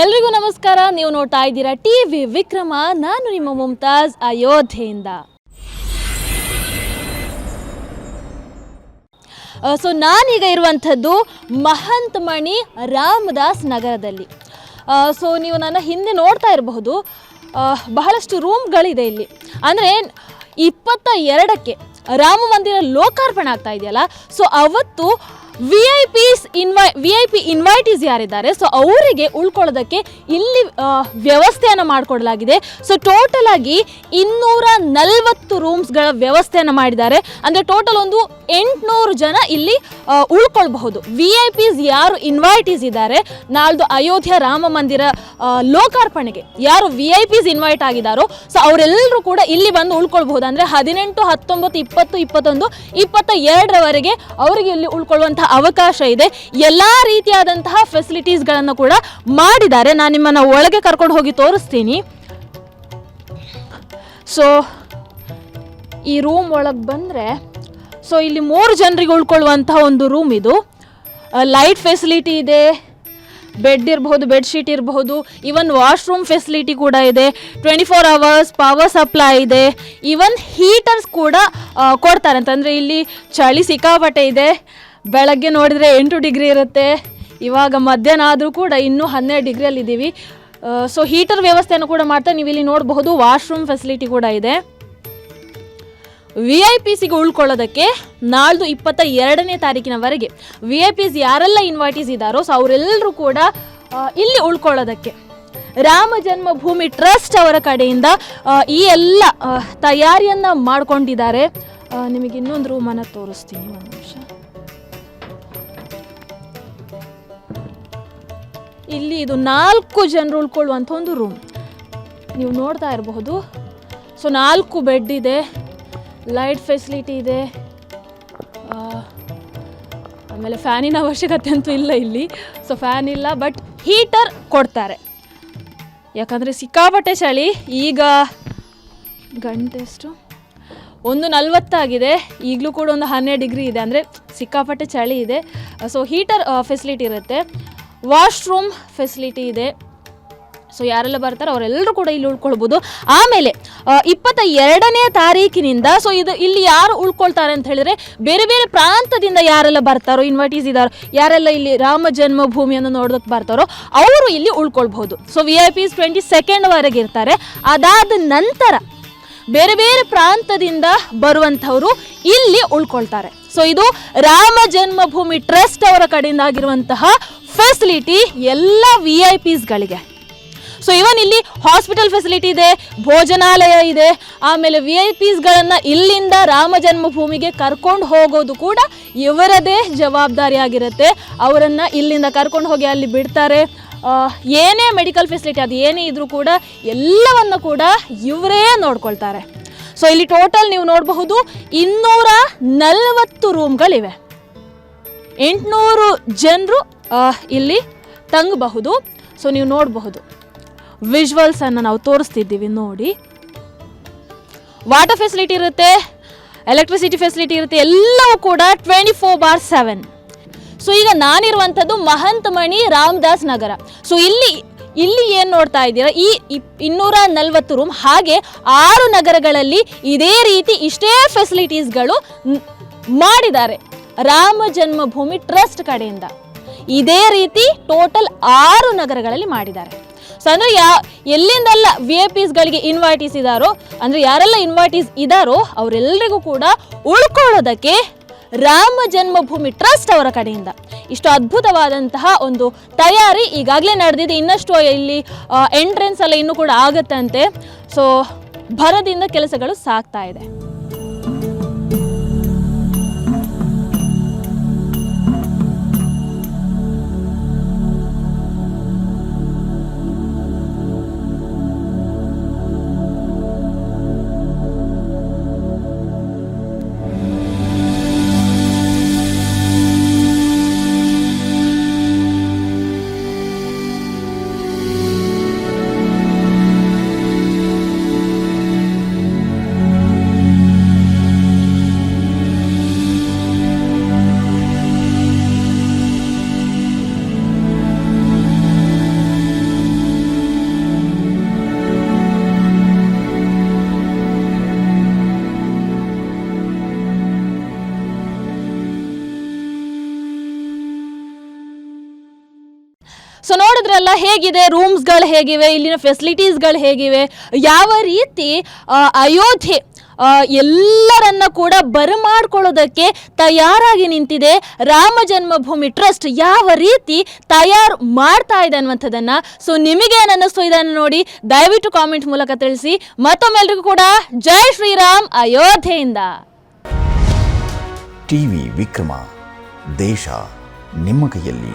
ಎಲ್ರಿಗೂ ನಮಸ್ಕಾರ. ನೀವು ನೋಡ್ತಾ ಇದ್ದೀರಾ ಟಿ ವಿ ವಿಕ್ರಮ. ನಾನು ನಿಮ್ಮ ಮುಮ್ತಾಜ್ ಅಯೋಧ್ಯೆಯಿಂದ. ಸೊ ನಾನೀಗ ಇರುವಂಥದ್ದು ಮಹಂತ್ ಮಣಿ ರಾಮದಾಸ್ ನಗರದಲ್ಲಿ. ಸೊ ನೀವು ನನ್ನ ಹಿಂದೆ ನೋಡ್ತಾ ಇರಬಹುದು. ಬಹಳಷ್ಟು ರೂಮ್ಗಳಿದೆ ಇಲ್ಲಿ. ಅಂದರೆ ಇಪ್ಪತ್ತ ಎರಡಕ್ಕೆ ರಾಮ ಮಂದಿರ ಲೋಕಾರ್ಪಣೆ ಆಗ್ತಾ ಇದೆಯಲ್ಲ, ಸೊ ಅವತ್ತು ವಿ ಐ ಪಿಸ್ ಇನ್ವೈ ವಿ ಐ ಪಿ ಇನ್ವೈಟೀಸ್ ಯಾರಿದ್ದಾರೆ? ಸೊ ಅವರಿಗೆ ಉಳ್ಕೊಳ್ಳೋದಕ್ಕೆ ಇಲ್ಲಿ ವ್ಯವಸ್ಥೆಯನ್ನು ಮಾಡಿಕೊಡಲಾಗಿದೆ. ಸೊ ಟೋಟಲ್ ಆಗಿ ಇನ್ನೂರ ನಲವತ್ತು ರೂಮ್ಸ್ಗಳ ವ್ಯವಸ್ಥೆಯನ್ನು ಮಾಡಿದ್ದಾರೆ. ಅಂದರೆ ಟೋಟಲ್ ಒಂದು ಎಂಟುನೂರು ಜನ ಇಲ್ಲಿ ಉಳ್ಕೊಳ್ಬಹುದು. ವಿ ಐ ಪಿಸ್ ಯಾರು ಇನ್ವೈಟೀಸ್ ಇದ್ದಾರೆ, ನಾಳ್ದು ಅಯೋಧ್ಯೆ ರಾಮ ಮಂದಿರ ಲೋಕಾರ್ಪಣೆಗೆ ಯಾರು ವಿ ಐ ಪಿಸ್ ಇನ್ವೈಟ್ ಆಗಿದ್ದಾರೋ ಸೊ ಅವರೆಲ್ಲರೂ ಕೂಡ ಇಲ್ಲಿ ಬಂದು ಉಳ್ಕೊಳ್ಬಹುದು. ಅಂದರೆ ಹದಿನೆಂಟು, ಹತ್ತೊಂಬತ್ತು, ಇಪ್ಪತ್ತು, ಇಪ್ಪತ್ತೊಂದು ಇಪ್ಪತ್ತ ಎರಡರವರೆಗೆ ಅವರಿಗೆ ಇಲ್ಲಿ ಉಳ್ಕೊಳ್ಳುವಂತಹ ಅವಕಾಶ ಇದೆ. ಎಲ್ಲ ರೀತಿಯಾದಂತಹ ಫೆಸಿಲಿಟೀಸ್ಗಳನ್ನು ಕೂಡ ಮಾಡಿದ್ದಾರೆ. ನಾನು ನಿಮ್ಮನ್ನು ಒಳಗೆ ಕರ್ಕೊಂಡು ಹೋಗಿ ತೋರಿಸ್ತೀನಿ. ಸೊ ಈ ರೂಮ್ ಒಳಗೆ ಬಂದರೆ ಸೊ ಇಲ್ಲಿ ಮೂರು ಜನರಿಗೆ ಉಳ್ಕೊಳ್ಳುವಂತಹ ಒಂದು ರೂಮ್ ಇದು. ಲೈಟ್ ಫೆಸಿಲಿಟಿ ಇದೆ. ಬೆಡ್ ಇರಬಹುದು ಬೆಡ್ಶೀಟ್ ಇರಬಹುದು. ಇವನ್ ವಾಶ್ರೂಮ್ ಫೆಸಿಲಿಟಿ ಕೂಡ ಇದೆ. Twenty four hours power supply ಇದೆ. ಇವನ್ ಹೀಟರ್ಸ್ ಕೂಡ ಕೊಡ್ತಾರೆ. ಅಂತಂದರೆ ಇಲ್ಲಿ ಚಳಿ ಸಿಕ್ಕಾಪಟ್ಟೆ ಇದೆ. ಬೆಳಗ್ಗೆ ನೋಡಿದರೆ ಎಂಟು ಡಿಗ್ರಿ ಇರುತ್ತೆ. ಇವಾಗ ಮಧ್ಯಾಹ್ನ ಆದರೂ ಕೂಡ ಇನ್ನೂ ಹನ್ನೆರಡು ಡಿಗ್ರಿಯಲ್ಲಿದ್ದೀವಿ. ಸೊ ಹೀಟರ್ ವ್ಯವಸ್ಥೆಯನ್ನು ಕೂಡ ಮಾಡ್ತಾರೆ ನೀವು ಇಲ್ಲಿ ನೋಡಬಹುದು. ವಾಶ್ರೂಮ್ ಫೆಸಿಲಿಟಿ ಕೂಡ ಇದೆ. ವಿ ಐ ಪಿ ಸಿಗೆ ಉಳ್ಕೊಳ್ಳೋದಕ್ಕೆ ನಾಳ್ದು ಇಪ್ಪತ್ತ ಎರಡನೇ ತಾರೀಕಿನವರೆಗೆ ವಿ ಐ ಪಿಸ್ ಯಾರೆಲ್ಲ ಇನ್ವೈಟೀಸ್ ಇದ್ದಾರೋ ಸೊ ಅವರೆಲ್ಲರೂ ಕೂಡ ಇಲ್ಲಿ ಉಳ್ಕೊಳ್ಳೋದಕ್ಕೆ. ರಾಮ ಜನ್ಮಭೂಮಿ ಟ್ರಸ್ಟ್ ಅವರ ಕಡೆಯಿಂದ ಈ ಎಲ್ಲ ತಯಾರಿಯನ್ನು ಮಾಡ್ಕೊಂಡಿದ್ದಾರೆ. ನಿಮಗೆ ಇನ್ನೊಂದು ರೂಮನ್ನು ತೋರಿಸ್ತೀನಿ ಒಂದು ನಿಮಿಷ. ಇಲ್ಲಿ ಇದು ನಾಲ್ಕು ಜನರು ಉಳ್ಕೊಳ್ಳುವಂಥ ಒಂದು ರೂಮ್ ನೀವು ನೋಡ್ತಾ ಇರಬಹುದು. ಸೊ ನಾಲ್ಕು ಬೆಡ್ ಇದೆ. ಲೈಟ್ ಫೆಸಿಲಿಟಿ ಇದೆ. ಆಮೇಲೆ ಫ್ಯಾನಿನ ಅವಶ್ಯಕತೆ ಅಂತೂ ಇಲ್ಲ ಇಲ್ಲಿ. ಸೊ ಫ್ಯಾನ್ ಇಲ್ಲ ಬಟ್ ಹೀಟರ್ ಕೊಡ್ತಾರೆ. ಯಾಕಂದರೆ ಸಿಕ್ಕಾಪಟ್ಟೆ ಚಳಿ. ಈಗ ಗಂಟೆ ಎಷ್ಟು? ಒಂದು ನಲ್ವತ್ತಾಗಿದೆ ಈಗಲೂ ಕೂಡ ಒಂದು ಹನ್ನೆರಡು ಡಿಗ್ರಿ ಇದೆ. ಅಂದರೆ ಸಿಕ್ಕಾಪಟ್ಟೆ ಚಳಿ ಇದೆ. ಸೊ ಹೀಟರ್ ಫೆಸಿಲಿಟಿ ಇರುತ್ತೆ. ವಾಶ್ರೂಮ್ ಫೆಸಿಲಿಟಿ ಇದೆ. ಸೊ ಯಾರೆಲ್ಲ ಬರ್ತಾರೋ ಅವರೆಲ್ಲರೂ ಕೂಡ ಇಲ್ಲಿ ಉಳ್ಕೊಳ್ಬೋದು. ಆಮೇಲೆ ಇಪ್ಪತ್ತ ಎರಡನೇ ತಾರೀಕಿನಿಂದ ಸೊ ಇದು ಇಲ್ಲಿ ಯಾರು ಉಳ್ಕೊಳ್ತಾರೆ ಅಂತ ಹೇಳಿದ್ರೆ ಬೇರೆ ಬೇರೆ ಪ್ರಾಂತದಿಂದ ಯಾರೆಲ್ಲ ಬರ್ತಾರೋ ಇನ್ವೈಟೀಸ್ ಇದ್ದಾರೋ ಯಾರೆಲ್ಲ ಇಲ್ಲಿ ರಾಮ ಜನ್ಮಭೂಮಿಯನ್ನು ನೋಡೋದಕ್ಕೆ ಬರ್ತಾರೋ, ಅವರು ಇಲ್ಲಿ ಉಳ್ಕೊಳ್ಬಹುದು. So V I Ps twenty ಸೆಕೆಂಡ್ವರೆಗೆ ಇರ್ತಾರೆ. ಅದಾದ ನಂತರ ಬೇರೆ ಬೇರೆ ಪ್ರಾಂತದಿಂದ ಬರುವಂಥವರು ಇಲ್ಲಿ ಉಳ್ಕೊಳ್ತಾರೆ. ಸೊ ಇದು ರಾಮ ಜನ್ಮಭೂಮಿ ಟ್ರಸ್ಟ್ ಅವರ ಕಡೆಯಿಂದ ಆಗಿರುವಂತಹ ಫೆಸಿಲಿಟಿ ಎಲ್ಲ ವಿ ಐ ಪಿಸ್ಗಳಿಗೆ ಸೊ ಇವನ್ ಇಲ್ಲಿ ಹಾಸ್ಪಿಟಲ್ ಫೆಸಿಲಿಟಿ ಇದೆ, ಭೋಜನಾಲಯ ಇದೆ, ಆಮೇಲೆ ವಿ ಐ ಪಿಸ್ಗಳನ್ನು ಇಲ್ಲಿಂದ ರಾಮ ಜನ್ಮಭೂಮಿಗೆ ಕರ್ಕೊಂಡು ಹೋಗೋದು ಕೂಡ ಇವರದೇ ಜವಾಬ್ದಾರಿಯಾಗಿರುತ್ತೆ ಅವರನ್ನು ಇಲ್ಲಿಂದ ಕರ್ಕೊಂಡು ಹೋಗಿ ಅಲ್ಲಿ ಬಿಡ್ತಾರೆ. ಏನೇ ಮೆಡಿಕಲ್ ಫೆಸಿಲಿಟಿ ಅದು ಏನೇ ಇದ್ರೂ ಕೂಡ ಎಲ್ಲವನ್ನು ಕೂಡ ಇವರೇ ನೋಡ್ಕೊಳ್ತಾರೆ. ಸೊ ಇಲ್ಲಿ ಟೋಟಲ್ ನೀವು ನೋಡಬಹುದು ಇನ್ನೂರ ನಲವತ್ತು ರೂಮ್ಗಳಿವೆ ಎಂಟುನೂರು ಜನರು ಇಲ್ಲಿ ತಂಗಬಹುದು. ಸೊ ನೀವು ನೋಡಬಹುದು. ವಿಜುವಲ್ಸನ್ನು ನಾವು ತೋರಿಸ್ತಿದ್ದೀವಿ ನೋಡಿ. ವಾಟರ್ ಫೆಸಿಲಿಟಿ ಇರುತ್ತೆ ಎಲೆಕ್ಟ್ರಿಸಿಟಿ ಫೆಸಿಲಿಟಿ ಇರುತ್ತೆ, ಎಲ್ಲವೂ ಕೂಡ twenty four by seven so ಈಗ ನಾನಿರುವಂಥದ್ದು ಮಹಂತ್ ಮಣಿ ರಾಮದಾಸ್ ನಗರ. ಸೊ ಇಲ್ಲಿ ಇಲ್ಲಿ ಏನು ನೋಡ್ತಾ ಇದ್ದೀರಾ? ಈ ಇನ್ನೂರ ನಲವತ್ತು ರೂಮ್ ಹಾಗೆ ಆರು ನಗರಗಳಲ್ಲಿ ಇದೇ ರೀತಿ ಇಷ್ಟೇ ಫೆಸಿಲಿಟೀಸ್ಗಳು ಮಾಡಿದ್ದಾರೆ. ರಾಮ ಜನ್ಮಭೂಮಿ ಟ್ರಸ್ಟ್ ಕಡೆಯಿಂದ. ಇದೇ ರೀತಿ ಟೋಟಲ್ ಆರು ನಗರಗಳಲ್ಲಿ ಮಾಡಿದ್ದಾರೆ. ಸೊ ಅಂದರೆ ಯಾ, ಎಲ್ಲಿಂದೆಲ್ಲ ವಿ ಐ ಪಿಸ್ಗಳಿಗೆ ಇನ್ವೈಟೀಸ್ ಇದ್ದಾರೋ ಅಂದರೆ ಯಾರೆಲ್ಲ ಇನ್ವೈಟೀಸ್ ಇದ್ದಾರೋ ಅವರೆಲ್ಲರಿಗೂ ಕೂಡ ಉಳ್ಕೊಳ್ಳೋದಕ್ಕೆ ರಾಮ ಜನ್ಮಭೂಮಿ ಟ್ರಸ್ಟ್ ಅವರ ಕಡೆಯಿಂದ. ಇಷ್ಟು ಅದ್ಭುತವಾದಂತಹ ಒಂದು ತಯಾರಿ ಈಗಾಗಲೇ ನಡೆದಿದೆ. ಇನ್ನಷ್ಟು ಇಲ್ಲಿ ಎಂಟ್ರೆನ್ಸ್ ಎಲ್ಲ ಇನ್ನೂ ಕೂಡ ಆಗತ್ತಂತೆ. ಸೊ ಭರದಿಂದ ಕೆಲಸಗಳು ಸಾಗ್ತಾ ಇದೆ. ಸೊ ನೋಡಿದ್ರಲ್ಲ, ಹೇಗಿದೆ? ರೂಮ್ಸ್ಗಳು ಹೇಗಿವೆ? ಇಲ್ಲಿನ ಫೆಸಿಲಿಟೀಸ್ಗಳು ಹೇಗಿವೆ? ಯಾವ ರೀತಿ ಅಯೋಧ್ಯೆ ಎಲ್ಲರನ್ನ ಕೂಡ ಬರಮಾಡ್ಕೊಳ್ಳೋದಕ್ಕೆ ತಯಾರಾಗಿ ನಿಂತಿದೆ? ರಾಮ ಜನ್ಮಭೂಮಿ ಟ್ರಸ್ಟ್ ಯಾವ ರೀತಿ ತಯಾರು ಮಾಡ್ತಾ ಇದೆ ಅನ್ನುವಂಥದ್ದನ್ನ. ಸೊ ನಿಮಗೆ ಅನ್ನಿಸ್ತು ಇದನ್ನು ನೋಡಿ ದಯವಿಟ್ಟು ಕಾಮೆಂಟ್ ಮೂಲಕ ತಿಳಿಸಿ. ಮತ್ತೊಮ್ಮೆಲ್ಲರಿಗೂ ಕೂಡ ಜೈ ಶ್ರೀರಾಮ್ ಅಯೋಧ್ಯೆಯಿಂದ. ಟಿವಿ ವಿಕ್ರಮ, ದೇಶ ನಿಮ್ಮ ಕೈಯಲ್ಲಿ.